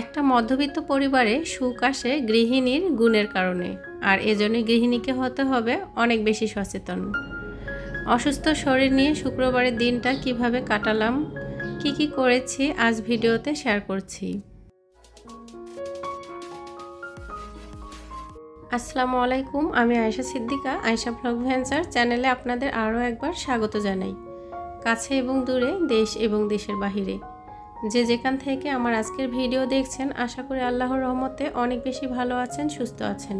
একটা মধ্যবিত্ত পরিবারে সুখ আসে গৃহিণীর গুণের কারণে, আর এজন্যই গৃহিণীকে হতে হবে অনেক বেশি সচেতন। অসুস্থ শরীর নিয়ে শুক্রবারের দিনটা কীভাবে কাটালাম, কি কি করেছি আজ ভিডিওতে শেয়ার করছি। আসসালামু আলাইকুম, আমি আয়েশা সিদ্দিকা, আয়েশা ব্লগ ভেঞ্চার চ্যানেলে আপনাদের আরও একবার স্বাগত জানাই। কাছে এবং দূরে, দেশ এবং দেশের বাহিরে। যে যেখান থেকে আমার আজকের ভিডিও দেখছেন, আশা করি আল্লাহর রহমতে অনেক বেশি ভালো আছেন, সুস্থ আছেন।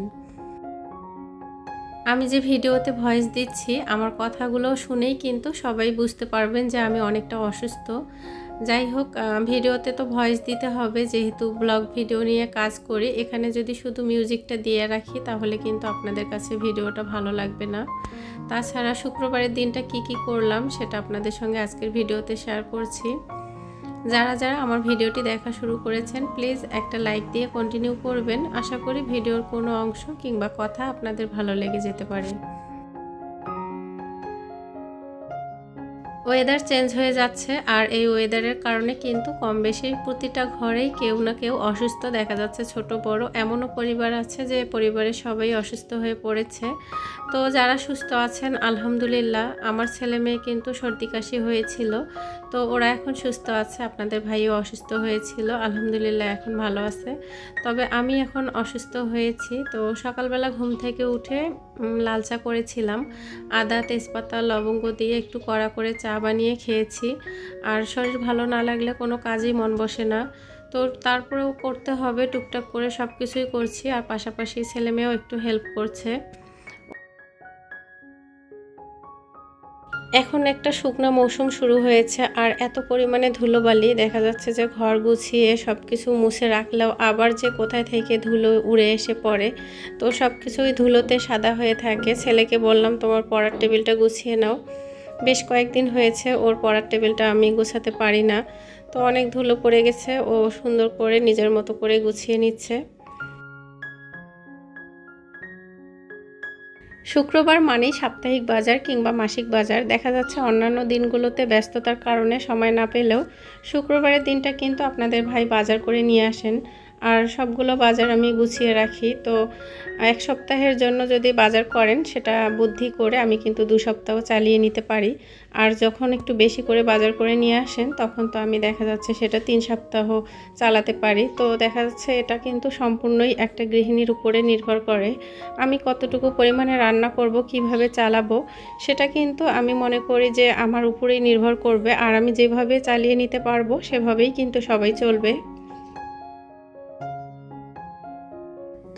আমি যে ভিডিওতে ভয়েস দিচ্ছি, আমার কথাগুলো শুনেই কিন্তু সবাই বুঝতে পারবেন যে আমি অনেকটা অসুস্থ। যাই হোক ভিডিওতে তো ভয়েস দিতে হবে, যেহেতু ব্লগ ভিডিও নিয়ে কাজ করি, এখানে যদি শুধু মিউজিকটা দিয়ে রাখি, তাহলে কিন্তু আপনাদের কাছে ভিডিওটা ভালো লাগবে না। তাছাড়া শুক্রবারের দিনটা কি কি করলাম, সেটা আপনাদের সঙ্গে আজকের ভিডিওতে শেয়ার করছি। যারা যারা আমার ভিডিওটি দেখা শুরু করেছেন প্লিজ একটা লাইক দিয়ে কন্টিনিউ করবেন। আশা করি ভিডিওর কোনো অংশ কিংবা কথা আপনাদের ভালো লেগে যেতে পারে। ওয়েদার চেঞ্জ হয়ে যাচ্ছে আর এই ওয়েদারের কারণে কিন্তু কম বেশি প্রতিটা ঘরেই কেউ না কেউ অসুস্থ দেখা যাচ্ছে, ছোট বড়। এমনও পরিবার আছে যে পরিবারের সবাই অসুস্থ হয়ে পড়েছে। তো যারা সুস্থ আছেন, আলহামদুলিল্লাহ। আমার ছেলে মেয়ে কিন্তু সর্দি কাশি হয়েছিল। তো ওরা এখন সুস্থ আছে, আপনাদের ভাইও অসুস্থ হয়েছিল, আলহামদুলিল্লাহ এখন ভালো আছে। তবে আমি এখন অসুস্থ হয়েছি, তো সকালবেলা ঘুম থেকে উঠে লাল চা করেছিলাম, আদা, তেজপাতা, লবঙ্গ দিয়ে একটু কড়া করে চা বানিয়ে খেয়েছি। আর শরীর ভালো না লাগলে কোনো কাজেই মন বসে না। তো তারপরেও করতে হবে, টুকটাক করে সব কিছুই করছি, আর পাশাপাশি ছেলে মেয়েও একটু হেল্প করছে। এখন একটা শুকনো মৌসুম শুরু হয়েছে আর এত পরিমাণে ধুলোবালি, দেখা যাচ্ছে যে ঘর গুছিয়ে সব কিছু মুছে রাখলেও আবার যে কোথায় থেকে ধুলো উড়ে এসে পড়ে, তো সব কিছুই ধুলোতে সাদা হয়ে থাকে। ছেলেকে বললাম, তোমার পড়ার টেবিলটা গুছিয়ে নাও। বেশ কয়েকদিন হয়েছে, ওর পড়ার টেবিলটা আমি গুছাতে পারি না। তো অনেক ধুলো পড়ে গেছে, ও সুন্দর করে নিজের মতো করে গুছিয়ে নিচ্ছে। শুক্রবার মানেই সাপ্তাহিক বাজার কিংবা মাসিক বাজার। দেখা যাচ্ছে অন্যান্য দিনগুলোতে ব্যস্ততার কারণে সময় না পেলেও শুক্রবারের দিনটা কিন্তু আপনাদের ভাই বাজার করে নিয়ে আসেন। আর সবগুলো বাজার আমি গুছিয়ে রাখি। তো এক সপ্তাহের জন্য যদি বাজার করেন, সেটা বুদ্ধি করে আমি কিন্তু দু সপ্তাহ চালিয়ে নিতে পারি। আর যখন একটু বেশি করে বাজার করে নিয়ে আসেন, তখন তো আমি দেখা যাচ্ছে সেটা তিন সপ্তাহ চালাতে পারি। তো দেখা যাচ্ছে এটা কিন্তু সম্পূর্ণই একটা গৃহিণীর উপরে নির্ভর করে। আমি কতটুকু পরিমাণে রান্না করব, কীভাবে চালাবো, সেটা কিন্তু আমি মনে করি যে আমার উপরেই নির্ভর করবে। আর আমি যেভাবে চালিয়ে নিতে পারব, সেভাবেই কিন্তু সবাই চলবে।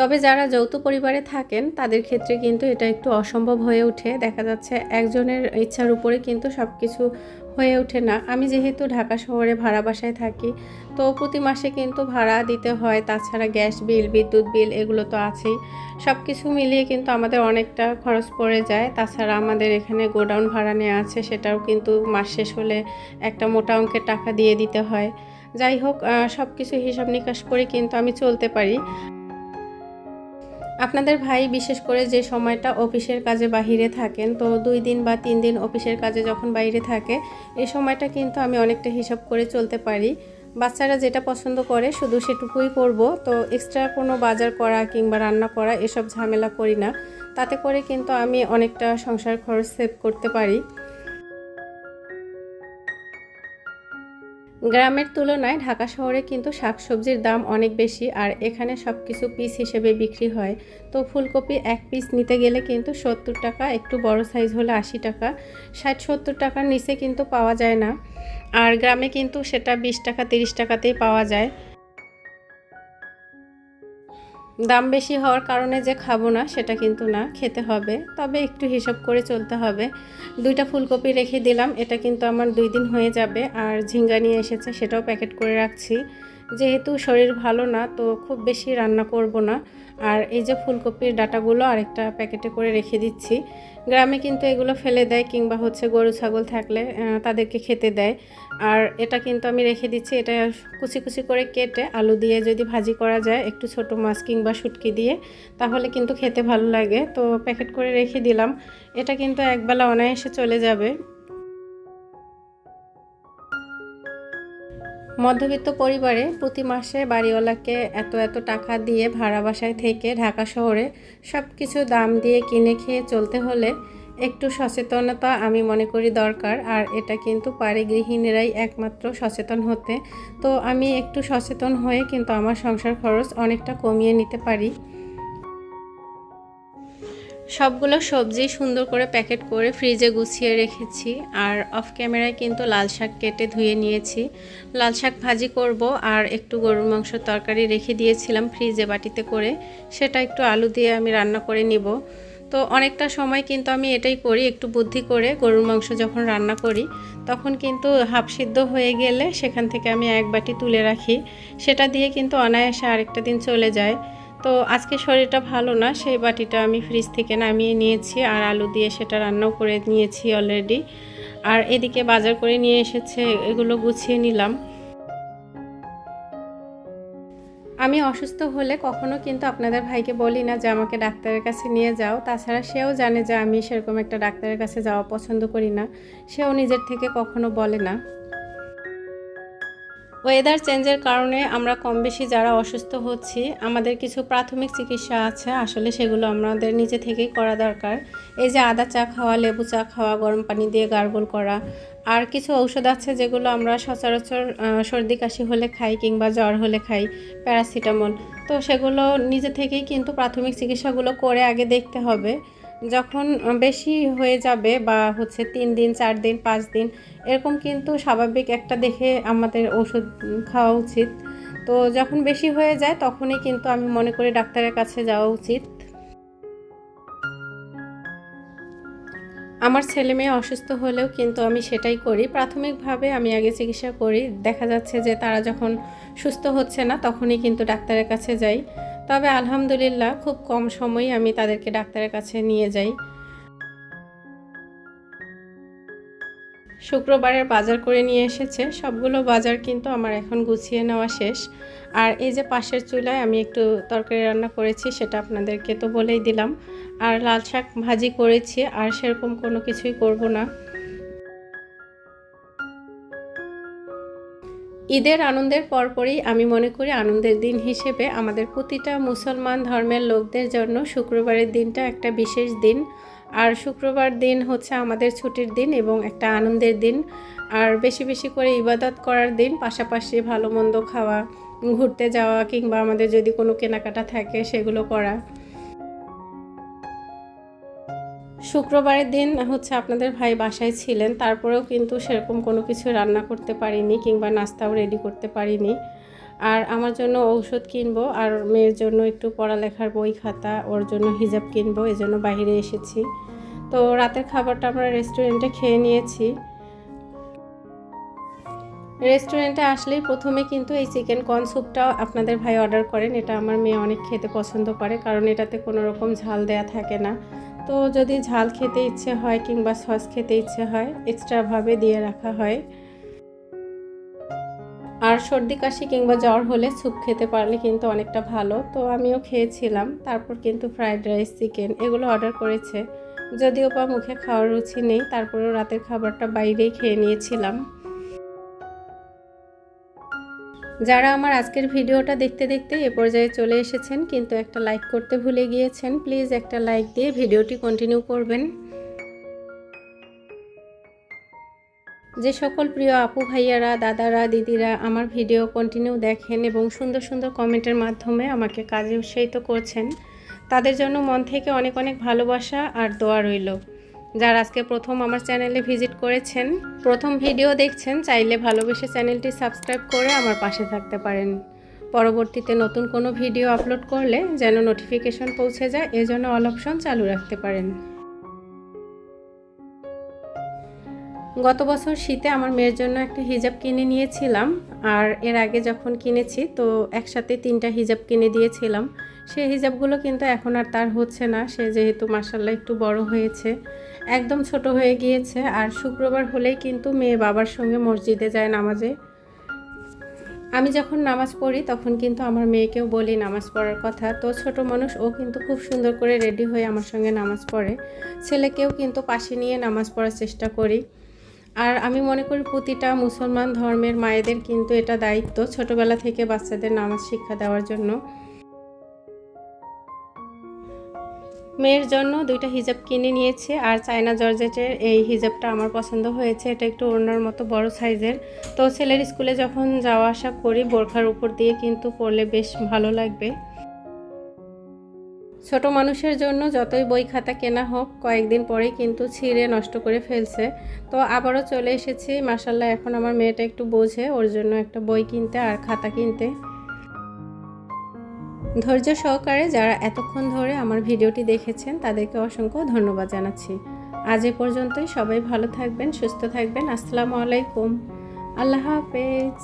তবে যারা যৌথ পরিবারে থাকেন, তাদের ক্ষেত্রে কিন্তু এটা একটু অসম্ভব হয়ে ওঠে। দেখা যাচ্ছে একজনের ইচ্ছার উপরে কিন্তু সব কিছু হয়ে ওঠে না। আমি যেহেতু ঢাকা শহরে ভাড়া বাসায় থাকি, তো প্রতি মাসে কিন্তু ভাড়া দিতে হয়। তাছাড়া গ্যাস বিল, বিদ্যুৎ বিল এগুলো তো আছেই। সব কিছু মিলিয়ে কিন্তু আমাদের অনেকটা খরচ পড়ে যায়। তাছাড়া আমাদের এখানে গোডাউন ভাড়া নেওয়া আছে, সেটাও কিন্তু মাস শেষ হলে একটা মোটা অঙ্কের টাকা দিয়ে দিতে হয়। যাই হোক সব কিছু হিসাব নিকাশ করে কিন্তু আমি চলতে পারি। আপনাদের ভাই বিশেষ করে যে সময়টা অফিসের কাজে বাহিরে থাকেন, তো দুই দিন বা তিন দিন অফিসের কাজে যখন বাইরে থাকে, এই সময়টা কিন্তু আমি অনেকটা হিসাব করে চলতে পারি। বাচ্চারা যেটা পছন্দ করে শুধু সেটুকুই করব, তো এক্সট্রা কোনো বাজার করা কিংবা রান্না করা এসব ঝামেলা করি না। তাতে করে কিন্তু আমি অনেকটা সংসার খরচ সেভ করতে পারি। গ্রামের তুলনায় ঢাকা শহরে কিন্তু শাকসবজির দাম অনেক বেশি আর এখানে সব কিছু পিস হিসেবে বিক্রি হয়। তো ফুলকপি এক পিস নিতে গেলে কিন্তু সত্তর টাকা, একটু বড় সাইজ হলে আশি টাকা, ষাট, সত্তর টাকার নিচে কিন্তু পাওয়া যায় না। আর গ্রামে কিন্তু সেটা বিশ টাকা, তিরিশ টাকাতেই পাওয়া যায়। দাম বেশি হওয়ার কারণে যে খাব না, সেটা কিন্তু না, খেতে হবে। তবে একটু হিসাব করে চলতে হবে। দুইটা ফুলকপি রেখে দিলাম, এটা কিন্তু আমার দুই দিন হয়ে যাবে। আর ঝিঙ্গা নিয়ে এসেছে, সেটাও প্যাকেট করে রাখছি। যেহেতু শরীর ভালো না, তো খুব বেশি রান্না করব না। আর এই যে ফুলকপির ডাটাগুলো আরেকটা প্যাকেটে করে রেখে দিচ্ছি। গ্রামে কিন্তু এগুলো ফেলে দেয় কিংবা হচ্ছে গরু, ছাগল থাকলে তাদেরকে খেতে দেয়। আর এটা কিন্তু আমি রেখে দিচ্ছি, এটা কুচি কুচি করে কেটে আলু দিয়ে যদি ভাজি করা যায়, একটু ছোট মাছ কিংবা শুটকি দিয়ে, তাহলে কিন্তু খেতে ভালো লাগে। তো প্যাকেট করে রেখে দিলাম। এটা কিন্তু একবেলা অনায়াসে চলে যাবে। মধ্যবিত্ত পরিবারে প্রতি মাসে বাড়িওয়ালাকে এত এত টাকা দিয়ে ভাড়া বাসায় থেকে ঢাকা শহরে সব কিছু দাম দিয়ে কিনে খেয়ে চলতে হলে একটু সচেতনতা আমি মনে করি দরকার। আর এটা কিন্তু পারে গৃহিণীরাই একমাত্র সচেতন হতে। তো আমি একটু সচেতন হয়ে কিন্তু আমার সংসার খরচ অনেকটা কমিয়ে নিতে পারি। সবগুলো সবজি সুন্দর করে প্যাকেট করে ফ্রিজে গুছিয়ে রেখেছি। আর অফ ক্যামেরায় কিন্তু লাল শাক কেটে ধুয়ে নিয়েছি। লাল শাক ভাজি করব আর একটু গরুর মাংস তরকারি রেখে দিয়েছিলাম ফ্রিজে বাটিতে করে। সেটা একটু আলু দিয়ে আমি রান্না করে নিব। তো অনেকটা সময় কিন্তু আমি এটাই করি, একটু বুদ্ধি করে গরুর মাংস যখন রান্না করি, তখন কিন্তু হাফ সিদ্ধ হয়ে গেলে সেখান থেকে আমি এক বাটি তুলে রাখি। সেটা দিয়ে কিন্তু অনায়াসে আরেকটা দিন চলে যায়। তো আজকে শরীরটা ভালো না, সেই বাটিটা আমি ফ্রিজ থেকে নামিয়ে নিয়েছি আর আলু দিয়ে সেটা রান্নাও করে নিয়েছি অলরেডি আর এদিকে বাজার করে নিয়ে এসেছে, এগুলো গুছিয়ে নিলাম। আমি অসুস্থ হলে কখনো কিন্তু আপনাদের ভাইকে বলি না যে আমাকে ডাক্তারের কাছে নিয়ে যাও। তাছাড়া সেও জানে যে আমি সেরকম একটা ডাক্তারের কাছে যাওয়া পছন্দ করি না। সেও নিজের থেকে কখনো বলে না। ওয়েদার চেঞ্জের কারণে আমরা কম বেশি যারা অসুস্থ হচ্ছি, আমাদের কিছু প্রাথমিক চিকিৎসা আছে, আসলে সেগুলো আমাদের নিজে থেকেই করা দরকার। এই যে আদা চা খাওয়া, লেবু চা খাওয়া, গরম পানি দিয়ে গার্গল করা, আর কিছু ঔষধ আছে যেগুলো আমরা সচরাচর সর্দি, কাশি হলে খাই কিংবা জ্বর হলে খাই, প্যারাসিটামল। তো সেগুলো নিজে থেকেই কিন্তু প্রাথমিক চিকিৎসাগুলো করে আগে দেখতে হবে। যখন বেশি হয়ে যাবে বা হচ্ছে তিন দিন, চার দিন, পাঁচ দিন, এরকম কিন্তু স্বাভাবিক একটা দেখে আমাদের ওষুধ খাওয়া উচিত। তো যখন বেশি হয়ে যায়, তখনই কিন্তু আমি মনে করি ডাক্তারের কাছে যাওয়া উচিত। আমার ছেলে মেয়ে অসুস্থ হলেও কিন্তু আমি সেটাই করি। প্রাথমিকভাবে আমি আগে চিকিৎসা করি। দেখা যাচ্ছে যে তারা যখন সুস্থ হচ্ছে না, তখনই কিন্তু ডাক্তারের কাছে যাই। তবে আলহামদুলিল্লাহ খুব কম সময়ই আমি তাদেরকে ডাক্তারের কাছে নিয়ে যাই। শুক্রবারের বাজার করে নিয়ে এসেছে। সবগুলো বাজার কিন্তু আমার এখন গুছিয়ে নেওয়া শেষ। আর এই যে পাশের চুলায় আমি একটু তরকারি রান্না করেছি, সেটা আপনাদেরকে তো বলেই দিলাম। আর লাল শাক ভাজি করেছি, আর সেরকম কোনো কিছুই করব না। ঈদের আনন্দের পরপরই আমি মনে করি আনন্দের দিন হিসেবে আমাদের প্রতিটা মুসলমান ধর্মের লোকদের জন্য শুক্রবারের দিনটা একটা বিশেষ দিন। আর শুক্রবার দিন হচ্ছে আমাদের ছুটির দিন এবং একটা আনন্দের দিন। আর বেশি বেশি করে ইবাদত করার দিন, পাশাপাশি ভালো মন্দ খাওয়া, ঘুরতে যাওয়া কিংবা আমাদের যদি কোনো কেনাকাটা থাকে সেগুলো করা। শুক্রবারের দিন হচ্ছে আপনাদের ভাই বাসায় ছিলেন, তারপরেও কিন্তু সেরকম কোনো কিছু রান্না করতে পারিনি কিংবা নাস্তাও রেডি করতে পারিনি। আর আমার জন্য ঔষধ কিনবো আর মেয়ের জন্য একটু পড়ালেখার বই খাতা, ওর জন্য হিজাব কিনবো, এই জন্য বাইরে এসেছি। তো রাতের খাবারটা আমরা রেস্টুরেন্টে খেয়ে নিয়েছি। রেস্টুরেন্টে আসলেই প্রথমে কিন্তু এই চিকেন কর্ন স্যুপটা আপনাদের ভাই অর্ডার করেন, এটা আমার মেয়ে অনেক খেতে পছন্দ করে, কারণ এটাতে কোনো রকম ঝাল দেয়া থাকে না। তো যদি ঝাল খেতে ইচ্ছে হয় কিংবা সস খেতে ইচ্ছে হয় এক্সট্রাভাবে দিয়ে রাখা হয়। আর সর্দি, কাশি কিংবা জ্বর হলে স্যুপ খেতে পারলে কিন্তু অনেকটা ভালো। তো আমিও খেয়েছিলাম, তারপর কিন্তু ফ্রাইড রাইস, চিকেন এগুলো অর্ডার করেছে। যদিও বা মুখে খাওয়ার রুচি নেই, তারপরেও রাতের খাবারটা বাইরেই খেয়ে নিয়েছিলাম। যারা আমার আজকের ভিডিওটা দেখতে দেখতে এ পর্যায়ে চলে এসেছেন, কিন্তু একটা লাইক করতে ভুলে গিয়েছেন প্লিজ একটা লাইক দিয়ে ভিডিওটি কন্টিনিউ করবেন। যে সকল প্রিয় আপু, ভাইয়ারা, দাদারা, দিদিরা আমার ভিডিও কন্টিনিউ দেখেন এবং সুন্দর সুন্দর কমেন্টের মাধ্যমে আমাকে কাজে উৎসাহিত করছেন, তাদের জন্য মন থেকে অনেক অনেক ভালোবাসা আর দোয়া রইল। যারা আজকে প্রথম আমার চ্যানেলে ভিজিট করেছেন, প্রথম ভিডিও দেখছেন, চাইলে ভালোবেসে চ্যানেলটি সাবস্ক্রাইব করে আমার পাশে থাকতে পারেন। পরবর্তীতে নতুন কোনো ভিডিও আপলোড করলে যেন নোটিফিকেশন পৌঁছে যায়, এজন্য অল অপশন চালু রাখতে পারেন। গত বছর শীতে আমার মেয়ের জন্য একটা হিজাব কিনে নিয়েছিলাম, আর এর আগে যখন কিনেছি তো একসাথে তিনটা হিজাব কিনে দিয়েছিলাম। সেই হিজাবগুলো কিন্তু এখন আর তার হচ্ছে না, সে যেহেতু মাসাল্লাহ একটু বড় হয়েছে, একদম ছোট হয়ে গিয়েছে, আর শুক্রবার হলেই কিন্তু মেয়ে বাবার সঙ্গে মসজিদে যায় নামাজে। আমি যখন নামাজ পড়ি তখন কিন্তু আমার মেয়েকেও বলি নামাজ পড়ার কথা, তো ছোট মানুষ, ও কিন্তু খুব সুন্দর করে রেডি হয়ে আমার সঙ্গে নামাজ পড়ে। ছেলেকেও কিন্তু পাশে নিয়ে নামাজ পড়ার চেষ্টা করি। আর আমি মনে করি প্রতিটা মুসলমান ধর্মের মায়েদের কিন্তু এটা দায়িত্ব ছোটবেলা থেকে বাচ্চাদের নামাজ শিক্ষা দেওয়ার জন্য। মেয়ের জন্য দুইটা হিজাব কিনে নিয়েছে আর চায়না জর্জেটের এই হিজাবটা আমার পছন্দ হয়েছে। এটা একটু ওড়নার মতো বড় সাইজের। তো ছেলের স্কুলে যখন যাওয়া আসা করি বোরখার উপর দিয়ে কিন্তু পরলে বেশ ভালো লাগবে। ছোট মানুষের জন্য যতই বই খাতা কেনা হোক, কয়েকদিন পরেই কিন্তু ছিঁড়ে নষ্ট করে ফেলছে। তো আবারও চলে এসেছি। মাসাল্লাহ এখন আমার মেয়েটা একটু বোঝে, ওর জন্য একটা বই কিনতে আর খাতা কিনতে। ধৈর্য সহকারে যারা এতক্ষণ ধরে আমার ভিডিওটি দেখেছেন, তাদেরকে অসংখ্য ধন্যবাদ জানাচ্ছি। আজ এ পর্যন্তই। সবাই ভালো থাকবেন, সুস্থ থাকবেন। আসসালামু আলাইকুম। আল্লাহ হাফেজ।